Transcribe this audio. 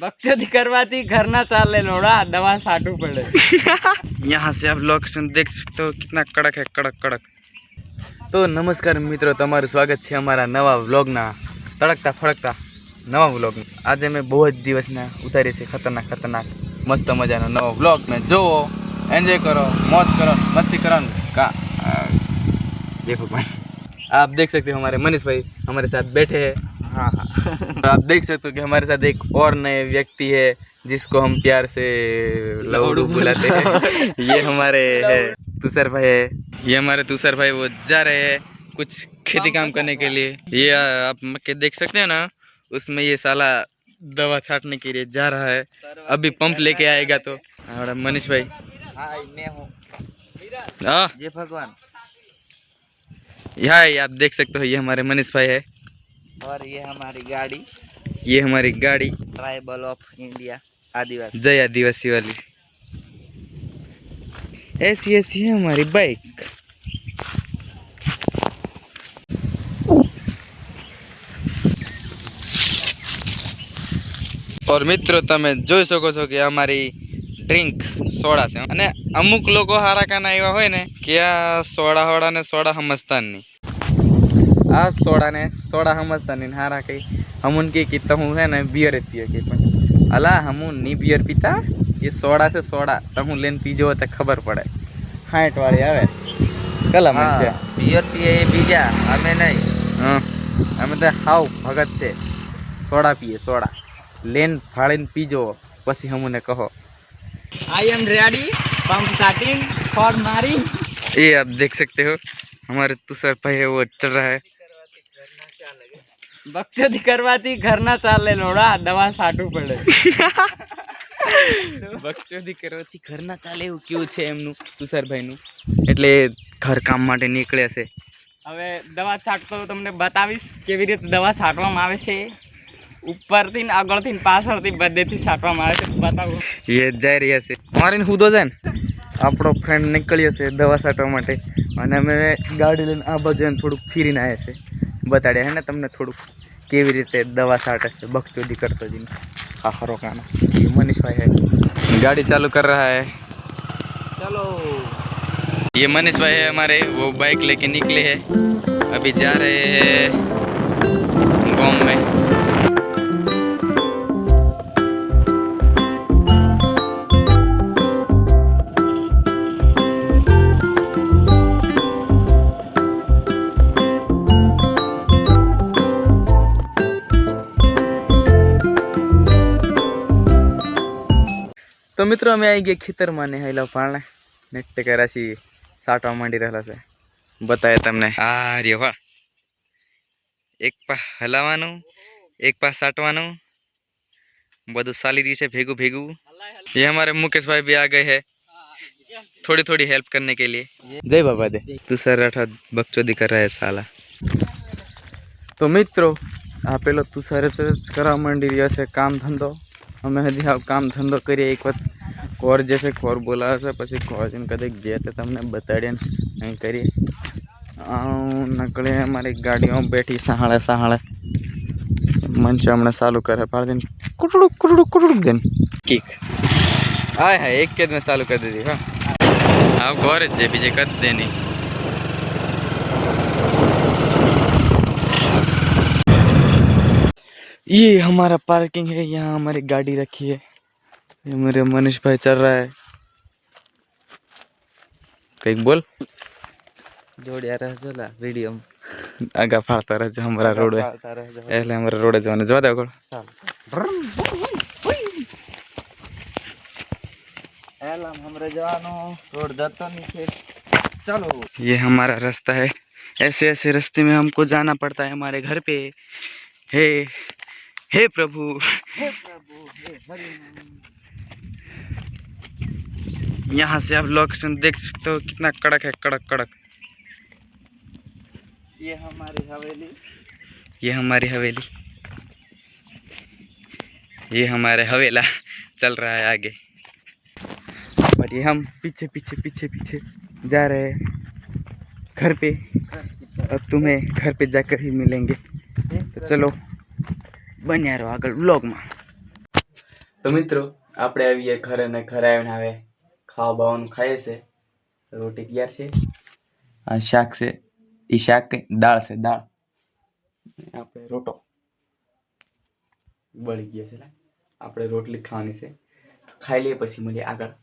બકચોદી કરવાથી ઘર ના ચાલે લોડા દવા સાટવું પડે यहाँ से आप लोकेशन देख सकते हो कितना कड़क है कड़क कड़क તો નમસ્કાર મિત્રો તમારું સ્વાગત છે અમારા નવા વ્લોગના તડકતા ફડકતા નવા વ્લોગ આજે મેં બહુ જ દિવસના ઉતારી છે ખતરનાક ખતરનાક મસ્ત મજાનો નવો વ્લોગ મેં જોવો एंजॉय करो मौज करो मस्ती करो का देखो भाई आप देख सकते हो हमारे मनीष भाई हमारे साथ बैठे हैं हाँ हाँ। तो आप देख सकते हो कि हमारे साथ एक और नए व्यक्ति है जिसको हम प्यार से लवड़ू बुलाते हैं। ये हमारे है तुषार भाई है। ये हमारे तुषार भाई वो जा रहे हैं कुछ खेती काम करने के लिए। ये आप मक्के देख सकते हैं ना उसमें ये साला दवा छाटने के लिए जा रहा है। अभी पंप लेके आएगा तो। हमारा मनीष भाई। मैं हूँ। हाँ। ये भगवान। यहाँ आप देख सकते हो ये हमारे मनीष भाई है। और ये हमारी गाड़ी ये हमारी गाड़ी ट्राइबल ऑफ इंडिया आदिवासी जय आदिवासी वाली ऐसी ऐसी है हमारी बाइक और મિત્રો તમે જોઈ શકો છો કે અમારી ડ્રિંક સોડા છે અને અમુક લોકો હારા કાના એવા હોય ને કે આ સોડા હોડા ને સોડા સમજતા જ નહીં આ સોડા ને સોડા સમજતા નહીં ને હારા કઈ હમુન કે કે તો હું હે ને બિયર જ પીએ કે પણ અલા હમું ની બિયર પીતા એ સોડા છે સોડા તમે લઈને પીજો તો ખબર પડે હાઈટ વાળી આવે કલા મન છે પિયર પીએ એ બીજા અમે નહીં હા અમે તો હાવ ભગત છે સોડા પીએ સોડા લેન ફાળીને પીજો પછી હમુને કહો I am ready pump starting for मारी ये आप देख सकते हो हमारे तुषार भाई है वो चल रहा है બકચોદી કરવાથી ઘર ના ચાલે લોડા દવા સાટું પડે. બકચોદી કરવાથી ઘરના ચાલે એવું કેવું છે એમનું તુષારભાઈનું? એટલે ઘર કામ માટે નીકળે છે. હવે દવા છાંટતો તમને બતાવીશ કેવી રીતે દવા છાંટવામાં આવે છે. ઉપરથી ને આગળથી ને પાછળથી બધેથી છાંટવામાં આવે છે. બતાવું. એ જઈ રહ્યા છે. મારીને હુદો છે ને. આપણો ફ્રેન્ડ નીકળ્યો છે દવા છાંટવા માટે. અને અમે ગાડી લઈને આ બાજુ એમ થોડુંક ફીરીને આવ્યા છે. બતાડ્યા હે ને તમને થોડુંક કેવી રીતે દવા છાંટે છે બકચોદી કરતો જઈને આ હરો કાના ये मनीष भाई है गाड़ी चालू कर रहा है ચલો ये मनीष भाई है हमारे वो बाइक लेके निकले हैं अभी जा रहे हैं તો મિત્રો અમે આવી ગયા ખેતરમાં ને હેલા પાણે નેટ કરાશી સાટવા માંડી રહેલા છે બતાવે તમને આ રે વાહ એક પા હલાવવાનું એક પા સાટવાનું બધું ચાલી રહ્યું છે ભેગું ભેગું ये हमारे मुकेश भाई भी आ गए हैं थोड़ी थोड़ी हेल्प करने के लिए जय बाबा दे दूसरा राठा बकचोदी कर रहा है साला તો મિત્રો આ પેલો તુષારે તો જ કરવા માંડી રહ્યો છે કામ ધંધો અમે હજી આ કામ ધંધો કરીએ એક વખત કોર જે છે કોર બોલાવે છે પછી કોર જઈને કદાચ જે તે તમને બતાડીએ ને અહીં કરીએ નકળે અમારી ગાડીઓ બેઠી સહાળે સહાળે મન છે હમણાં ચાલુ કરે પાડીને કુટડુક કુટડુક કુટડુક દેન કિક હાય હાય એક કે જ મેં ચાલુ કરી દીધી હા આ ઘર જ છે બીજે કરી દે નહીં ये हमारा पार्किंग है यहाँ हमारी गाड़ी रखी है ये मेरे मनीष भाई चल रहा है। कहीं बोल। जोड़िया रह जाला वीडियो आगा फाड़ता रह जा हमारा रोड है ऐसे हमरा रोड है जवान जवा देखो ओकड़। एला हमरे जानो रोड जाता नहीं चलो। ये हमारा रास्ता है। ऐसे ऐसे रास्ते में हमको जाना पड़ता है हमारे घर पे। हे हे प्रभु। हे प्रभु हे हरि यहाँ से आप लोकेशन देख सकते हो कितना कड़क है कड़क कड़क ये हमारी हवेली ये हमारी हवेली ये हमारे हवेला चल रहा है आगे और ये हम पीछे पीछे पीछे पीछे जा रहे हैं घर पे अब तुम्हें घर पे जाकर ही मिलेंगे तो चलो બન્યા રહો આગળ વ્લોગમાં તો મિત્રો આપણે આવીએ ઘરે ને ઘરે આવીને હવે ખાવા બાવાનું ખાઈએ છે. રોટી તૈયાર છે. આ શાક છે. એ શાક કઈ? દાળ છે દાળ. આપણે રોટો. બળી ગયા છે આપણે રોટલી ખાવાની છે. ખાઈ લઈએ પછી મળીએ આગળ.